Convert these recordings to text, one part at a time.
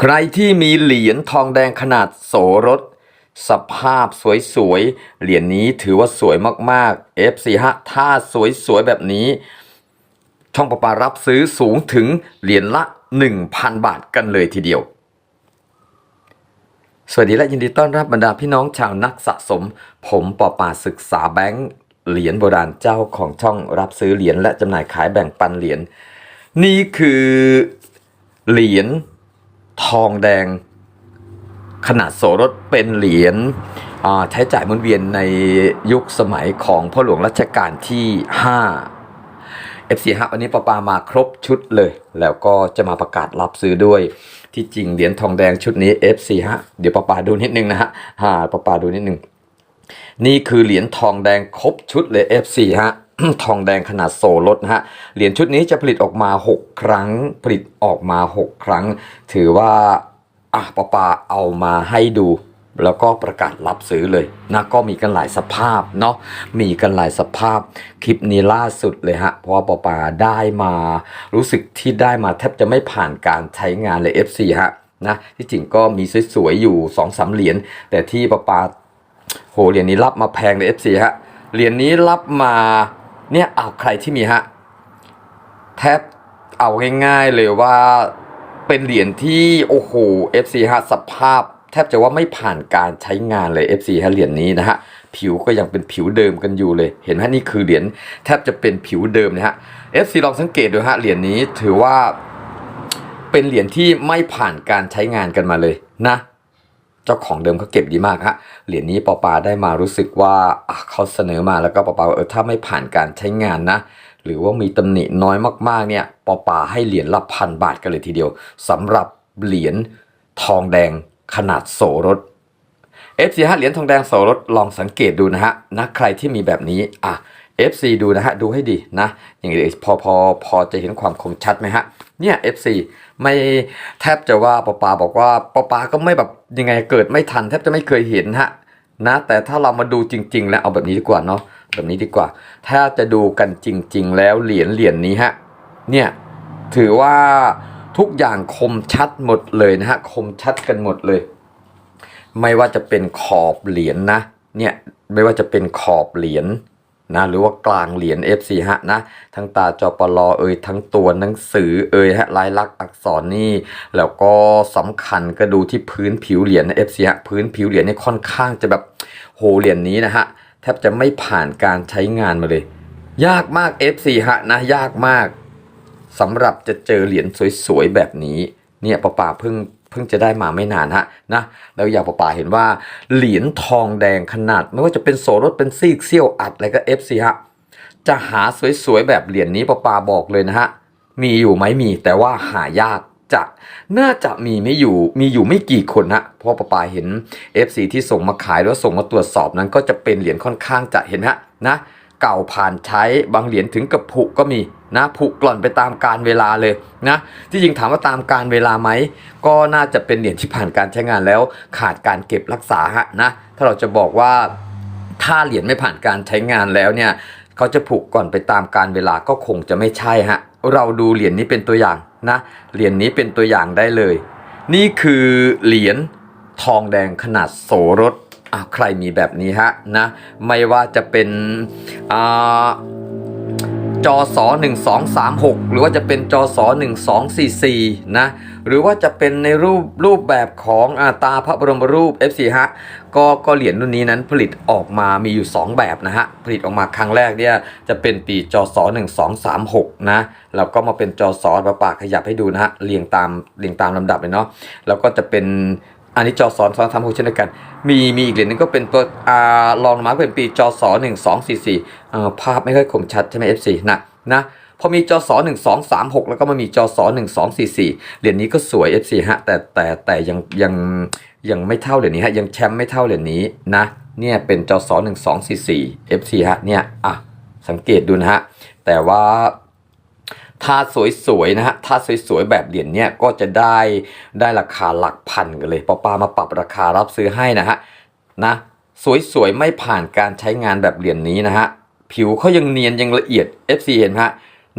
ใครที่มีเหรียญทองแดงขนาดโสรถ สภาพสวยๆ เหรียญนี้ถือว่าสวยมากๆ F4 ฮะถ้าสวยๆ แบบนี้ ช่องประปารับซื้อสูงถึงเหรียญละ 1,000 บาทกันเลยทีเดียว สวัสดีและยินดีต้อนรับบรรดาพี่น้องชาวนักสะสม ผมปอปาศึกษาแบงค์เหรียญโบราณเจ้าของช่องรับซื้อเหรียญและจำหน่ายขายแบ่งปันเหรียญนี่คือเหรียญ ทองแดง ขนาดโสรถเป็นเหรียญใช้จ่ายมุนเวียนในยุคสมัยของพ่อหลวงรัชกาลที่ 5 F4 ฮะวันนี้ปาปามาครบชุดเลย แล้วก็จะมาประกาศรับซื้อด้วย ที่จริงเหรียญทองแดงชุดนี้ F4 ฮะเดี๋ยวปาปาดูนิดนึงนะฮะฮาปาปาดูนิดนึง นี่คือเหรียญทองแดงครบชุดเลย F4 ฮะ ทองแดงขนาดโซลดนะฮะ เหรียญชุดนี้จะผลิตออกมา 6 ครั้ง ผลิตออกมา 6 ครั้ง ถือว่าอะปาปาเอามาให้ดู แล้วก็ประกาศรับซื้อเลยนะก็มีกันหลายสภาพเนาะมีกันหลายสภาพคลิปนี้ล่าสุดเลยฮะเพราะว่าปาปาได้มา รู้สึกที่ได้มาแทบจะไม่ผ่านการใช้งานเลย F4 ฮะนะที่จริงก็มีสวยๆอยู่2อสเหรียญแต่ที่ปาปาโหเหรียญนี้รับมาแพงเลย FC ฮะเหรียญนี้รับมา เนี่ยเอาใครที่มีฮะแทบเอาง่ายๆเลยว่าเป็นเหรียญที่โอ้โห FC ฮะสภาพ แทบจะว่าไม่ผ่านการใช้งานเลย FC ฮะเหรียญนี้นะฮะผิวก็ยังเป็นผิวเดิมกันอยู่เลย เห็นไหมนี่คือเหรียญแทบจะเป็นผิวเดิมนะฮะ FC ลองสังเกตดูฮะเหรียญนี้ถือว่าเป็นเหรียญที่ไม่ผ่านการใช้งานกันมาเลยนะ เจ้าของเดิมเขาเก็บดีมากฮะเหรียญนี้ปอปาได้มารู้สึกว่าเขาเสนอมาแล้วก็ปอปาว่าเออถ้าไม่ผ่านการใช้งานนะหรือว่ามีตำหนิน้อยมากๆเนี่ยปอปาให้เหรียญละพันบาทกันเลยทีเดียวสำหรับเหรียญทองแดงขนาดโสรถ FC ฮะเหรียญทองแดงโสรถลองสังเกตดูนะฮะนะใครที่มีแบบนี้อะ FC ดูนะฮะดูให้ดีนะอย่างนี้พอพอพอจะเห็นความคมชัดไหมฮะ เนี่ย FC ไม่แทบจะว่าปอปาบอกว่าปอปาก็ไม่แบบยังไงเกิดไม่ทันแทบจะไม่เคยเห็นฮะนะแต่ถ้าเรามาดูจริง ๆ แล้วเอาแบบนี้ดีกว่าเนาะแบบนี้ดีกว่า ถ้าจะดูกันจริง ๆ แล้วเหรียญเหรียญนี้ฮะเนี่ยถือว่าทุกอย่างคมชัดหมดเลยนะฮะคมชัดกันหมดเลย ไม่ว่าจะเป็นขอบเหรียญนะเนี่ยไม่ว่าจะเป็นขอบเหรียญ นะหรือว่ากลางเหรียญ F4 ฮะนะทั้งตาจอปลอเอ่ยทั้งตัวหนังสือเอ่ยฮะลายลักษณ์อักษรนี่ แล้วก็สำคัญก็ดูที่พื้นผิวเหรียญนะ F4 ฮะพื้นผิวเหรียญนี่ค่อนข้างจะแบบโหเหรียญนี้นะฮะแทบจะไม่ผ่านการใช้งานมาเลย ยากมาก F4 ฮะนะยากมากสำหรับจะเจอเหรียญสวยๆแบบนี้เนี่ยป้าป่าเพิ่ง เพิ่งจะได้มาไม่นานฮะนะแล้วอย่างปป่าเห็นว่าเหรียญทองแดงขนาด ไม่ว่าจะเป็นโสรถเป็นซีกเซี่ยวอัดอะไรก็ FC ฮะจะหาสวยๆแบบเหรียญนี้ป้าป่าบอกเลยนะฮะมีอยู่ไหมมีแต่ว่าหายากจะน่าจะมีไม่อยู่มีอยู่ไม่กี่คนฮะเพราะป้าป่าเห็น FC ที่ส่งมาขายแล้วส่งมาตรวจสอบนั้นก็จะเป็นเหรียญค่อนข้างจะเห็นฮะนะ เก่าผ่านใช้บางเหรียญถึงกับผุก็มีนะผุกร่อนไปตามการเวลาเลยนะที่จริงถามว่าตามการเวลาไหมก็น่าจะเป็นเหรียญที่ผ่านการใช้งานแล้ว ขาดการเก็บรักษาฮะนะถ้าเราจะบอกว่าถ้าเหรียญไม่ผ่านการใช้งานแล้วเนี่ยเขาจะผุก่อนไปตามการเวลาก็คงจะไม่ใช่ฮะเราดูเหรียญนี้เป็นตัวอย่างนะเหรียญนี้เป็นตัวอย่างได้เลย นี่คือเหรียญทองแดงขนาดโสรถ ใครมีแบบนี้ฮะนะไม่ว่าจะเป็นอจอสอ1236 หรือว่าจะเป็นจอสอ1244 นะ หรือว่าจะเป็นในรูปรูปแบบของอาตาพระบรมรูป F4 ฮะก็ก็เหรียญรุ่นนี้นั้นผลิตออกมามีอยู่ 2 แบบนะฮะ ผลิตออกมาครั้งแรกเนี่ยจะเป็นปีจอสอ1236 นะแล้วก็มาเป็นจอสอประปาขยับให้ดูนะฮะเรียงตามเรียงตามลำดับเลยเนาะแล้วก็จะเป็น อันนี้จอสอนสอนทำหกเช่นเดียวกัน มีมีอีกเหรียญหนึงก็เป็นตัวอ่าลองลงมาเป็นปีจอสอหนึ่งสองสี่สี่ภาพไม่ค่อยคมชัดใช่ไหม F4 นะนะพอมีจอสอหนึ่งสองสามหกแล้วก็มามีจอสอหนึ่งสองสี่สี่เหรียญนี้ก็สวย F4 ฮะแต่แต่แต่ยังยังยังไม่เท่าเหรียญนี้ฮะยังแชมป์ไม่เท่าเหรียญนี้นะเนี่ยเป็นจอสอหนึ่งสองสี่สี่ F4 ฮะเนี่ยอะสังเกตดูนะฮะแต่ว่า ถ้าสวยๆนะฮะถ้าสวยๆแบบเหรียญเนี่ยก็จะได้ได้ราคาหลักพันกันเลยปอปามาปรับราคารับซื้อให้นะฮะนะสวยๆไม่ผ่านการใช้งานแบบเหรียญนี้นะฮะผิวเขายังเนียนยังละเอียด FC เห็นไหมฮะ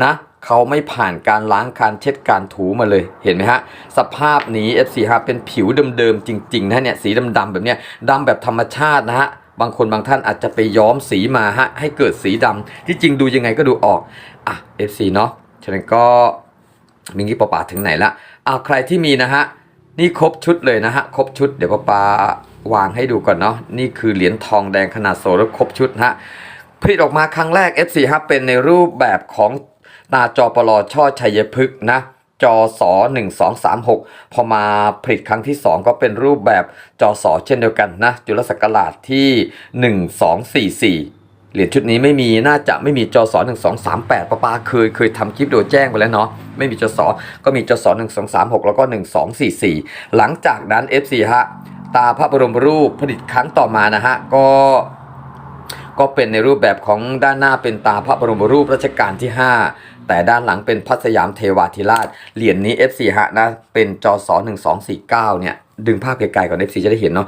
นะเขาไม่ผ่านการล้างการเช็ดการถูมาเลยเห็นไหมฮะสภาพนี้ FC ฮะเป็นผิวเดิมๆจริงๆนะเนี่ยสีดำๆแบบเนี้ยดำแบบธรรมชาตินะฮะบางคนบางท่านอาจจะไปย้อมสีมาฮะให้เกิดสีดำที่จริงดูยังไงก็ดูออกอะ FC เนาะ ฉะนั้นก็มิงกี้ปอปาถึงไหนละอ่าใครที่มีนะฮะนี่ครบชุดเลยนะฮะครบชุดเดี๋ยวปอปาวางให้ดูก่อนเนาะนี่คือเหรียญทองแดงขนาดโซลครบชุดนะฮะผลิตออกมาครั้งแรก F4 ครับเป็นในรูปแบบของตาจอปลอช่อชัยพฤกษ์นะจอสอ1236 พอมาผลิตครั้งที่ 2 ก็เป็นรูปแบบจอสอเช่นเดียวกันนะจุลศักราชที่ 1244 เหรียญชุดนี้ไม่มีน่าจะไม่มีจอสอ1238ป้าป้าเคยเคยทำคลิปโดยแจ้งไปแล้วเนาะไม่มีจอสอก็มีจอสอ1236แล้วก็1244หลังจากนั้น F4 ฮะตาพระบรมรูปผลิตครั้งต่อมานะฮะก็ก็เป็นในรูปแบบของด้านหน้าเป็นตาพระบรมรูปรัชกาลที่ 5 แต่ด้านหลังเป็นพัสยามเทวาธิราช เหรียญนนี้ F4 ฮะนะเป็นจอส1249เนี่ย ดึงภาพไกลๆก่อน F4 จะได้เห็นเนาะ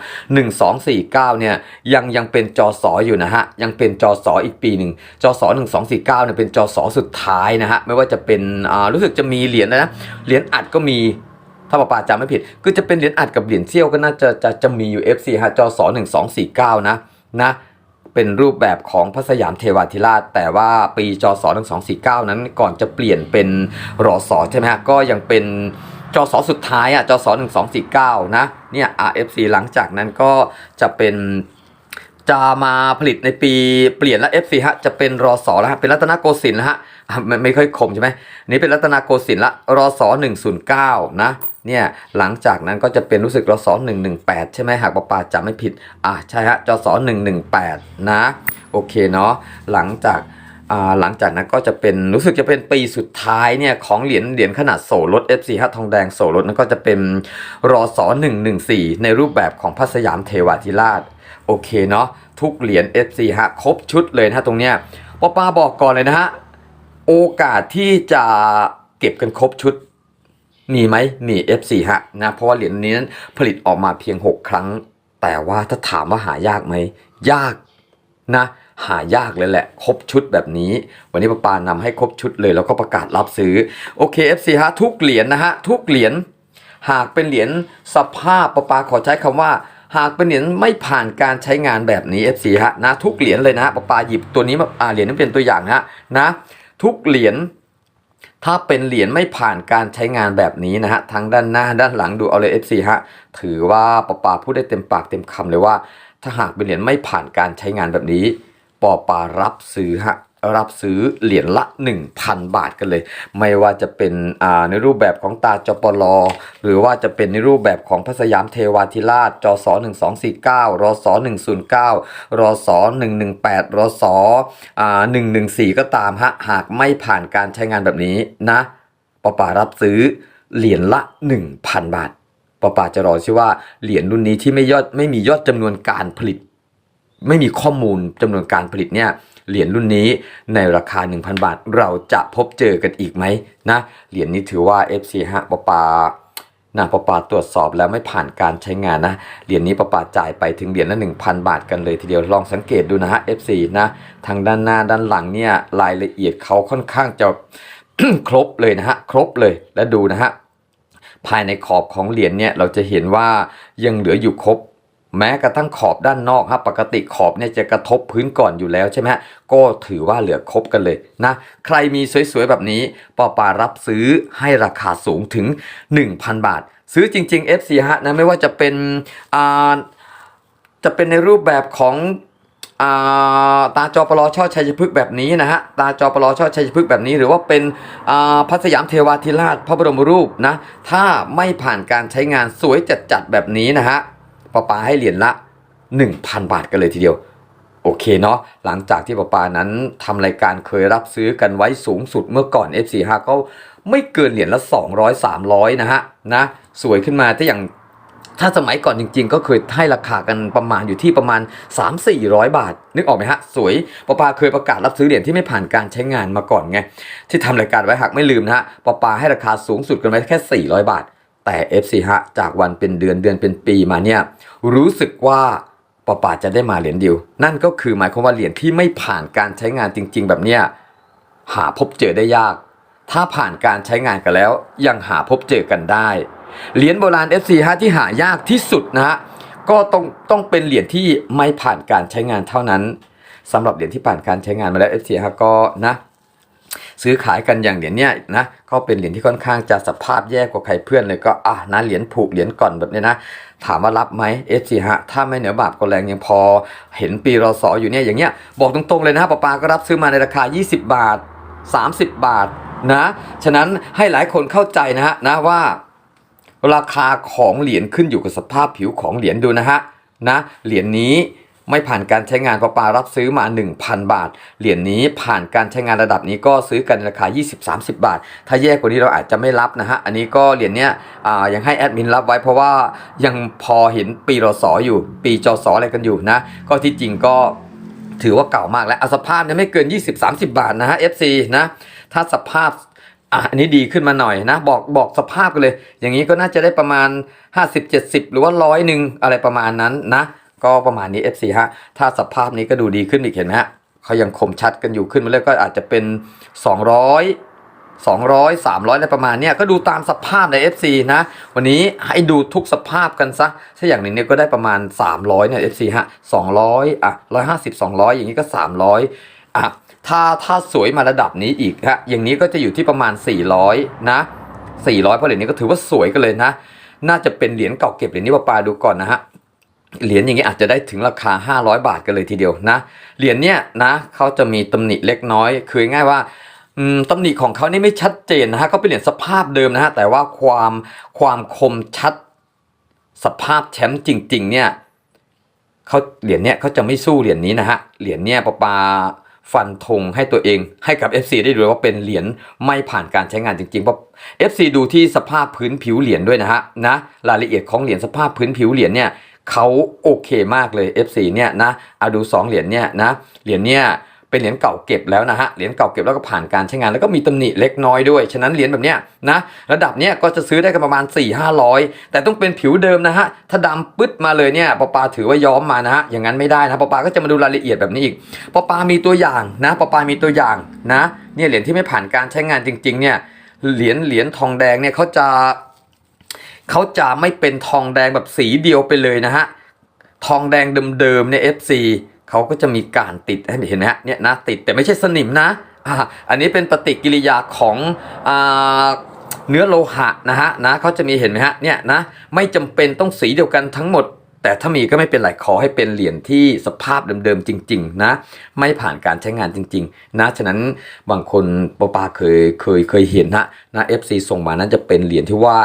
1249เนี่ยยังยังเป็นจอสออยู่นะฮะ ยังเป็นจอสออีกปีหนึ่งจอสอ1249เนี่ยเป็นจอสอสุดท้ายนะฮะ ไม่ว่าจะเป็นอ่ารู้สึกจะมีเหรียญนะเหรียญอัดก็มีถ้าป้าปาจำไม่ผิดคือจะเป็นเหรียญอัดกับเหรียญเซี่ยวก็น่าจะจะจะมีอยู่ F4 ฮะจอสอ1249นะนะเป็นรูปแบบของพระสยามเทวาธิราช แต่ว่าปีจศ1249 นั้นก่อนจะเปลี่ยนเป็นรอสอใช่ไหมฮะก็ยังเป็น จศสุดท้ายอะจศ1249นะเนี่ย RFC หลังจากนั้นก็จะเป็นจะมาผลิตในปีเปลี่ยนแล้ว FC ฮะจะเป็นรอสอแล้วฮะเป็นรัตนโกสินทร์แล้วฮะไม่ไม่ค่อยคมใช่ไหมนี่เป็นรัตนโกสินทร์ละรอสอ109 นะเนี่ยหลังจากนั้นก็จะเป็นรู้สึกรศ118 ใช่ไหมหากประปาจำไม่ผิดอ่าใช่ฮะจศ118 นะ โอเคเนาะหลังจาก หลังจากนั้นก็จะเป็นรู้สึกจะเป็นปีสุดท้ายเนี่ยของเหรียญเหรียญขนาดโสรถ F4 ฮะทองแดงโสรถนั่นก็จะเป็นรศ114 ในรูปแบบของพระสยามเทวาธิราช โอเคเนาะทุกเหรียญ F4 ฮะครบชุดเลยนะฮะตรงเนี้ยป้าป้าบอกก่อนเลยนะฮะ โอกาสที่จะเก็บกันครบชุดมีไหมมี F4 ฮะนะ เพราะว่าเหรียญนี้นั้นผลิตออกมาเพียง 6 ครั้ง แต่ว่าถ้าถามว่าหายากไหม ยากนะ หายากเลยแหละ ครบชุดแบบนี้ วันนี้ป้าปานำให้ครบชุดเลย แล้วก็ประกาศรับซื้อ โอเค F4 ฮะทุกเหรียญนะฮะ ทุกเหรียญหากเป็นเหรียญสภาพประปาขอใช้คำว่า หากเป็นเหรียญไม่ผ่านการใช้งานแบบนี้ FC ฮะนะทุกเหรียญเลยนะประปาหยิบตัวนี้มาอ่าเหรียญนี้เป็นตัวอย่างฮะนะทุกเหรียญถ้าเป็นเหรียญไม่ผ่านการใช้งานแบบนี้นะฮะทั้งด้านหน้าด้านหลังดูเอาเลย FC ฮะถือว่าประปาพูดได้เต็มปากเต็มคำเลยว่า ถ้าหากเป็นเหรียญไม่ผ่านการใช้งานแบบนี้ ปอปารับซื้อฮะรับซื้อเหรียญละ 1,000 บาทกันเลย ไม่ว่าจะเป็นอ่าในรูปแบบของตาจปลหรือว่าจะเป็นในรูปแบบของพระสยามเทวาธิราชจศ1249รศ109รศ118รศอ่า114 ก็ตามฮะหากไม่ผ่านการใช้งานแบบนี้นะปอปารับซื้อเหรียญละ 1,000 บาทปอปาจะรอชื่อว่าเหรียญรุ่นนี้ที่ไม่ยอดไม่มียอดจำนวนการผลิต ไม่มีข้อมูลจำนวนการผลิตเนี่ยเหรียญรุ่นนี้ในราคา 1,000 บาท เราจะพบเจอกันอีกไหมนะเหรียญนี้ถือว่า FC ฮะปะปานะปะปาตรวจสอบแล้วไม่ผ่านการใช้งานนะเหรียญนี้ปะปาจ่ายไปถึงเหรียญละ1,000 บาทกันเลยทีเดียวลองสังเกตดูนะฮะ FC นะทางด้านหน้าด้านหลังเนี่ยรายละเอียดเขาค่อนข้างจะ ครบเลยนะฮะครบเลยและดูนะฮะภายในขอบของเหรียญเนี่ยเราจะเห็นว่ายังเหลืออยู่ครบ แม้กระทั่งขอบด้านนอกครับปกติขอบเนี่ยจะกระทบพื้นก่อนอยู่แล้วใช่ไหมฮะก็ถือว่าเหลือครบกันเลยนะใครมีสวยๆแบบนี้ปอปารับซื้อให้ราคาสูงถึง 1,000 บาท ซื้อจริง ๆ FC ฮะนะไม่ว่าจะเป็นอ่าจะเป็นในรูปแบบของอ่าตาจอปลอช่อชัยพฤกษ์แบบนี้นะฮะตาจอปลอช่อชัยพฤกษ์แบบนี้ หรือว่าเป็นอ่าพัสยามเทวาธิราชพระบรมรูปนะถ้าไม่ผ่านการใช้งานสวยจัดๆแบบนี้นะฮะ ปาปาให้เหรียญละ 1,000 บาทกันเลยทีเดียว โอเคเนาะหลังจากที่ปาปานั้นทำรายการเคยรับซื้อกันไว้สูงสุดเมื่อก่อน F45 ก็ไม่เกินเหรียญละ 200 300 นะฮะนะสวยขึ้นมาแต่อย่างถ้าสมัยก่อนจริงๆ ก็เคยให้ราคากันประมาณอยู่ที่ประมาณ 3 400 บาท นึกออกไหมฮะ สวยปอปาเคยประกาศรับซื้อเหรียญที่ไม่ผ่านการใช้งานมาก่อนไง ที่ทำรายการไว้หากไม่ลืมนะฮะปอปาให้ราคาสูงสุดกันไว้แค่ 400 บาท แต่ FC ฮะจากวันเป็นเดือนเดือนเป็นปีมาเนี่ย รู้สึกว่าปอปาจะได้มาเหรียญเดียว นั่นก็คือหมายความว่าเหรียญที่ไม่ผ่านการใช้งานจริง ๆ แบบเนี้ยหาพบเจอได้ยาก ถ้าผ่านการใช้งานกันแล้ว ยังหาพบเจอกันได้ เหรียญโบราณ FC ฮะที่หายากที่สุดนะฮะก็ต้องต้องเป็นเหรียญที่ไม่ผ่านการใช้งานเท่านั้นสำหรับเหรียญที่ผ่านการใช้งานมาแล้ว FC ฮะก็นะซื้อขายกันอย่างเหรียญเนี้ยนะก็เป็นเหรียญที่ค่อนข้างจะสภาพแย่กว่าใครเพื่อนเลยก็อะนะเหรียญผูกเหรียญก่อนแบบเนี้ยนะ ถามว่ารับไหม FC ฮะ ถ้าไม่เหนือบาปก็แรงยังพอ เห็นปีรอสออยู่เนี่ยอย่างเงี้ย บอกตรงๆเลยนะป้าปาก็รับซื้อมาในราคา 20 บาท 30 บาทนะ ฉะนั้นให้หลายคนเข้าใจนะฮะนะว่า ราคาของเหรียญขึ้นอยู่กับสภาพผิวของเหรียญดูนะฮะนะเหรียญนี้ ไม่ผ่านการใช้งานปาปารับซื้อมา 1,000 บาท เหรียญนี้ผ่านการใช้งานระดับนี้ก็ซื้อกันราคา 20-30 บาท ถ้าแย่กว่านี้เราอาจจะไม่รับนะฮะ อันนี้ก็เหรียญเนี้ยอ่ายังให้แอดมินรับไว้เพราะว่ายังพอเห็นปีรศอยู่ ปีจศอะไรกันอยู่นะ ก็ที่จริงก็ถือว่าเก่ามากแล้วอสภาพเนี่ยไม่เกิน 20-30 บาทนะฮะ FC นะ ถ้าสภาพอะอันนี้ดีขึ้นมาหน่อยนะ บอกบอกสภาพกันเลย อย่างนี้ก็น่าจะได้ประมาณ 50-70 หรือว่าร้อยหนึ่งอะไรประมาณนั้นนะ ก็ประมาณนี้ FC ฮะ ถ้าสภาพนี้ก็ดูดีขึ้นอีกเห็นไหมฮะเขายังคมชัดกันอยู่ขึ้นมาเลยก็อาจจะเป็น 200 200 300อะไรประมาณเนี้ยก็ดูตามสภาพใน FC นะ วันนี้ให้ดูทุกสภาพกันซะถ้าอย่างนึ่งเนี่ยก็ได้ประมาณ 300เนี่ย FC ฮะ200อะ150 200 อย่างนี้ก็ 300อะถ้าถ้าสวยมาระดับนี้อีกฮะอย่างนี้ก็จะอยู่ที่ประมาณ 400 นะ 400เพราะเหรียญนี้ก็ถือว่าสวยกันเลยนะ น่าจะเป็นเหรียญเก่าเก็บเหรียญนี้ปาปาดูก่อนนะฮะ เหรียญอย่างนี้อาจจะได้ถึงราคา 500 บาทกันเลยทีเดียวนะ เหรียญเนี้ยนะเขาจะมีตำหนิเล็กน้อย คือง่ายว่าตำหนิของเขานี่ไม่ชัดเจนนะฮะเขาเป็นเหรียญสภาพเดิมนะฮะ แต่ว่าความความคมชัดสภาพแชมป์จริง ๆ เนี่ยเขาเหรียญเนี้ยเขาจะไม่สู้เหรียญนี้นะฮะ เหรียญเนี้ยปาปาฟันธงให้ตัวเองให้กับ FC ได้ดูว่าเป็นเหรียญไม่ผ่านการใช้งานจริงๆเพราะ FC ดูที่สภาพพื้นผิวเหรียญด้วยนะฮะนะรายละเอียดของเหรียญสภาพพื้นผิวเหรียญเนี่ย เขาโอเคมากเลย F4 เนี่ยนะเอาดู 2 เหรียญเนี่ยนะเหรียญเนี่ยเป็นเหรียญเก่าเก็บแล้วนะฮะ เหรียญเก่าเก็บแล้วก็ผ่านการใช้งานแล้วก็มีตำหนิเล็กน้อยด้วย ฉะนั้นเหรียญแบบเนี้ยนะระดับเนี้ยก็จะซื้อได้กันประมาณ 4 5 0 0 แต่ต้องเป็นผิวเดิมนะฮะ ถ้าดำปึ๊ดมาเลยเนี่ยปอปาถือว่าย้อมมานะฮะ อย่างนั้นไม่ได้นะปอปาก็จะมาดูรายละเอียดแบบนี้อีกปอปามีตัวอย่างนะปอปามีตัวอย่างนะ เนี่ยเหรียญที่ไม่ผ่านการใช้งานจริงๆเนี่ย เหรียญเหรียญทองแดงเนี่ยเขาจะ เขาจะไม่เป็นทองแดงแบบสีเดียวไปเลยนะฮะ ทองแดงเดิมๆเนี่ย FC เขาก็จะมีการติดเห็นไหมฮะเนี่ยนะติดแต่ไม่ใช่สนิมนะอันนี้เป็นปฏิกิริยาของอเนื้อโลหะนะฮะนะเขาจะมีเห็นไหมฮะเนี่ยนะไม่จำเป็นต้องสีเดียวกันทั้งหมด แต่ถ้ามีก็ไม่เป็นไรขอให้เป็นเหรียญที่สภาพเดิมๆจริง ๆ นะ ไม่ผ่านการใช้งานจริง ๆ นะฉะนั้นบางคนปอปาเคยเคยเคยเห็นนะนะ FC ส่งมานั้นจะเป็นเหรียญที่ว่า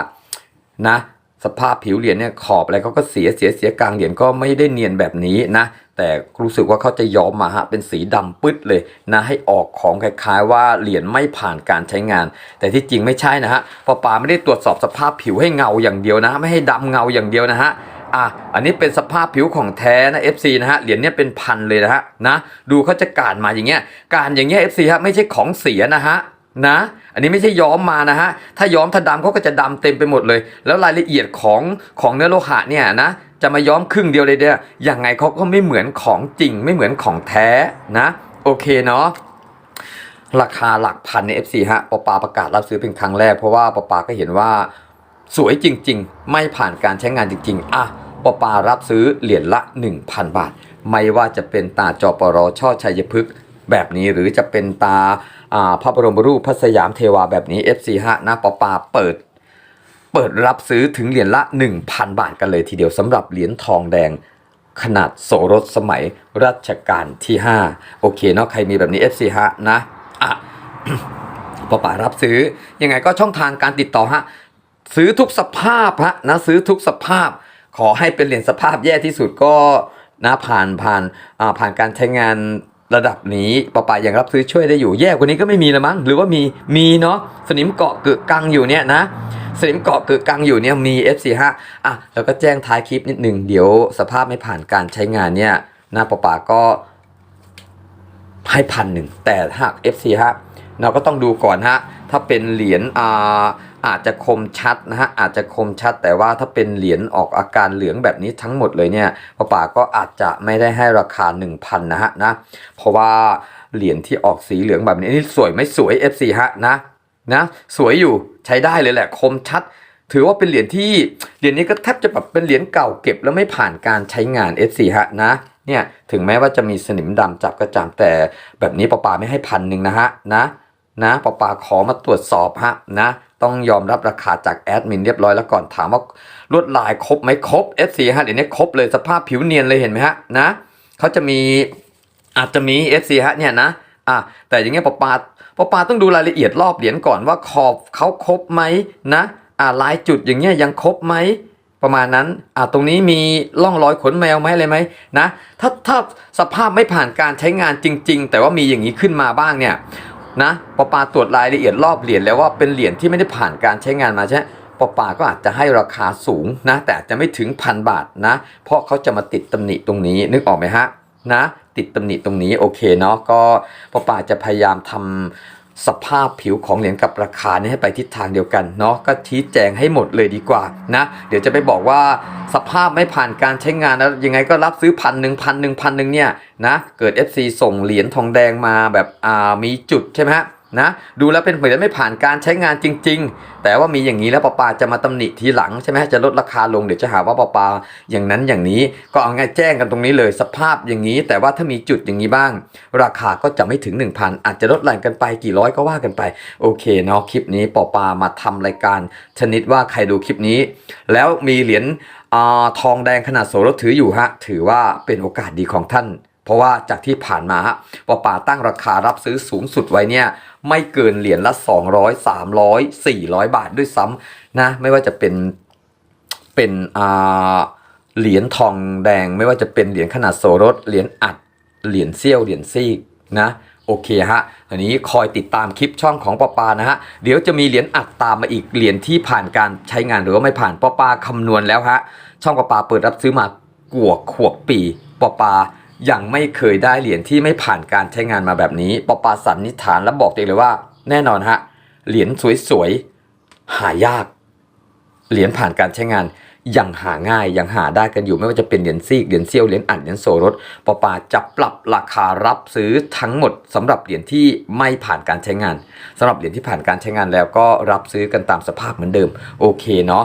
นะสภาพผิวเหรียญเนี่ยขอบอะไรเขาก็เสียเสียเสียกลางเหรียญก็ไม่ได้เนียนแบบนี้นะ แต่รู้สึกว่าเขาจะย้อมมาฮะเป็นสีดำปึ๊ดเลยนะให้ออกของคล้ายๆว่าเหรียญไม่ผ่านการใช้งาน แต่ที่จริงไม่ใช่นะฮะปอปาไม่ได้ตรวจสอบสภาพผิวให้เงาอย่างเดียวนะ ไม่ให้ดำเงาอย่างเดียวนะฮะอะอันนี้เป็นสภาพผิวของแท้นะ FC นะฮะเหรียญเนี้ยเป็นพันเลยนะฮะนะดูเขาจะการมาอย่างเงี้ยการอย่างเงี้ย FC ฮะไม่ใช่ของเสียนะฮะ นะ อันนี้ไม่ใช่ย้อมมานะฮะ ถ้าย้อมถ้าดำเขาก็จะดำเต็มไปหมดเลย แล้วรายละเอียดของของเนื้อโลหะเนี่ยนะ จะมาย้อมครึ่งเดียวเลยเนี่ยยังไงเขาก็ไม่เหมือนของจริง ไม่เหมือนของแท้นะ โอเคเนาะราคาหลักพันใน FC ฮะปอปาประกาศรับซื้อเป็นครั้งแรกเพราะว่าปอปาก็เห็นว่าสวยจริง ๆ ไม่ผ่านการใช้งานจริง ๆ อะปอปารับซื้อเหรียญละ 1,000 บาท ไม่ว่าจะเป็นตาจอปรช่อชัยพฤกษ์ แบบนี้หรือจะเป็นตาพระบรมรูปพระสยามเทวาแบบนี้ FC ฮะนะปอปาเปิด เปิดรับซื้อถึงเหรียญละ 1,000 บาทกันเลยทีเดียวสำหรับเหรียญทองแดงขนาดโสรสสมัยรัชกาลที่ 5 โอเคเนาะใครมีแบบนี้ FC ฮะนะอะปป่ารับซื้อยังไงก็ช่องทางการติดต่อฮะซื้อทุกสภาพฮะนะซื้อทุกสภาพ ขอให้เป็นเหรียญสภาพแย่ที่สุดก็นะผ่านผ่านผ่านการใช้งาน ระดับนี้ปป่ายังรับซื้อช่วยได้อยู่แย่กว่านี้ก็ไม่มีละมั้งหรือว่ามีมีเนาะสนิมเกาะเกอะกังอยู่เนี่ยนะสนิมเกาะเกอะกังอยู่เนี่ยมี FC ฮะอะแล้วก็แจ้งท้ายคลิปนิดหนึ่งเดี๋ยวสภาพไม่ผ่านการใช้งานเนี่ยน้าปป่าก็ให้พันหนึ่งแต่หาก FC ฮะ เราก็ต้องดูก่อนฮะถ้าเป็นเหรียญอาอาจจะคมชัดนะฮะอาจจะคมชัด แต่ว่าถ้าเป็นเหรียญออกอาการเหลืองแบบนี้ทั้งหมดเลยเนี่ยป้าป่าก็อาจจะไม่ได้ให้ราคา 1,000นะฮะนะเพราะว่าเหรียญที่ออกสีเหลืองแบบนี้นี่สวยไม่สวย FC ฮะนะนะสวยอยู่ใช้ได้เลยแหละคมชัด ถือว่าเป็นเหรียญที่เหรียญนี้ก็แทบจะแบบเป็นเหรียญเก่าเก็บแล้วไม่ผ่านการใช้งาน F4 ฮะนะเนี่ยถึงแม้ว่าจะมีสนิมดำจับก็จามแต่แบบนี้ปอปาไม่ให้พันหนึ่งนะฮะนะ นะปอปาขอมาตรวจสอบฮะนะต้องยอมรับราคาจากแอดมินเรียบร้อยแล้วก่อนถามว่าลวดลายครบไหมครบ F4 ฮะเดี๋ยวนี้ครบเลยสภาพผิวเนียนเลยเห็นไหมฮะนะเขาจะมีอาจจะมี F4 ฮะเนี่ยนะอะแต่อย่างเงี้ยปอปาปอปาต้องดูรายละเอียดรอบเหรียญก่อนว่าขอบเขาครบไหมนะอ่าลายจุดอย่างเงี้ยยังครบไหมประมาณนั้นอ่าตรงนี้มีร่องรอยขนแมวไหมอะไรไหมนะถ้าถ้าสภาพไม่ผ่านการใช้งานจริง ๆ แต่ว่ามีอย่างนี้ขึ้นมาบ้างเนี่ย นะปปาตรวจรายละเอียดรอบเหรียญแล้วว่าเป็นเหรียญที่ไม่ได้ผ่านการใช้งานมาใช่ไหมปปาก็อาจจะให้ราคาสูงนะแต่อาจจะไม่ถึงพันบาทนะ เพราะเขาจะมาติดตำหนิตรงนี้นึกออกไหมฮะนะติดตำหนิตรงนี้โอเคเนาะก็ปปาจะพยายามทำ สภาพผิวของเหรียญกับราคานี่ให้ไปทิศทางเดียวกันเนาะก็ชี้แจงให้หมดเลยดีกว่านะ เดี๋ยวจะไปบอกว่าสภาพไม่ผ่านการใช้งานแล้วยังไงก็รับซื้อพันหนึ่งพันหนึ่งพันหนึ่งเนี่ยนะเกิด FC ส่งเหรียญทองแดงมาแบบอ่ามีจุดใช่ไหมฮะ นะดูแล้วเป็นเหมือนไม่ผ่านการใช้งานจริง ๆ แต่ว่ามีอย่างนี้แล้วปปาจะมาตำหนิทีหลังใช่ไหมจะลดราคาลงเดี๋ยวจะหาว่าปปาอย่างนั้นอย่างนี้ก็เอาง่ายแจ้งกันตรงนี้เลยสภาพอย่างนี้ แต่ว่าถ้ามีจุดอย่างนี้บ้าง ราคาก็จะไม่ถึง 1,000 อาจจะลดหลั่นกันไปกี่ร้อยก็ว่ากันไป โอเคเนาะคลิปนี้ปอปามาทำรายการชนิดว่าใครดูคลิปนี้ แล้วมีเหรียญอทองแดงขนาดโสรถถืออยู่ฮะถือว่าเป็นโอกาสดีของท่าน เพราะว่าจากที่ผ่านมาปอปาตั้งราคารับซื้อสูงสุดไว้เนี่ยไม่เกินเหรียญละ 200 300 400 บาทด้วยซ้ำนะไม่ว่าจะเป็นเป็นอ่าเหรียญทองแดงไม่ว่าจะเป็นเหรียญขนาดโสรถเหรียญอัดเหรียญเซี่ยวเหรียญซีกนะโอเคฮะอันนี้คอยติดตามคลิปช่องของปอปานะฮะ เดี๋ยวจะมีเหรียญอัดตามมาอีก เหรียญที่ผ่านการใช้งานหรือว่าไม่ผ่านปอปาคำนวณแล้วฮะ ช่องปอปาเปิดรับซื้อมากวกขวบปีปอปา ยังไม่เคยได้เหรียญที่ไม่ผ่านการใช้งานมาแบบนี้ปปาสันนิษฐานและบอกเองเลยว่า แน่นอนฮะเหรียญสวยๆหายาก เหรียญผ่านการใช้งานยังหาง่ายยังหาได้กันอยู่ไม่ว่าจะเป็นเหรียญซีกเหรียญเซี่ยวเหรียญอัดเหรียญโซรถปปาจะปรับราคารับซื้อทั้งหมดสำหรับเหรียญที่ไม่ผ่านการใช้งานสำหรับเหรียญที่ผ่านการใช้งานแล้วก็รับซื้อกันตามสภาพเหมือนเดิม โอเคเนาะ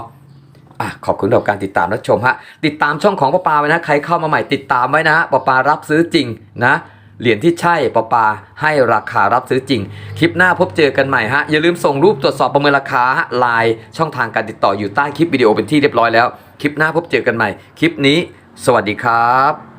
อะขอบคุณสำหรับการติดตามรับชมฮะติดตามช่องของปอปาไว้นะ ใครเข้ามาใหม่ติดตามไว้นะฮะปอปารับซื้อจริงนะเหรียญที่ใช่ปอปาให้ราคารับซื้อจริง คลิปหน้าพบเจอกันใหม่ฮะ อย่าลืมส่งรูปตรวจสอบประเมินราคาฮะไลน์ช่องทางการติดต่ออยู่ใต้คลิปวิดีโอเป็นที่เรียบร้อยแล้ว คลิปหน้าพบเจอกันใหม่ คลิปนี้ สวัสดีครับ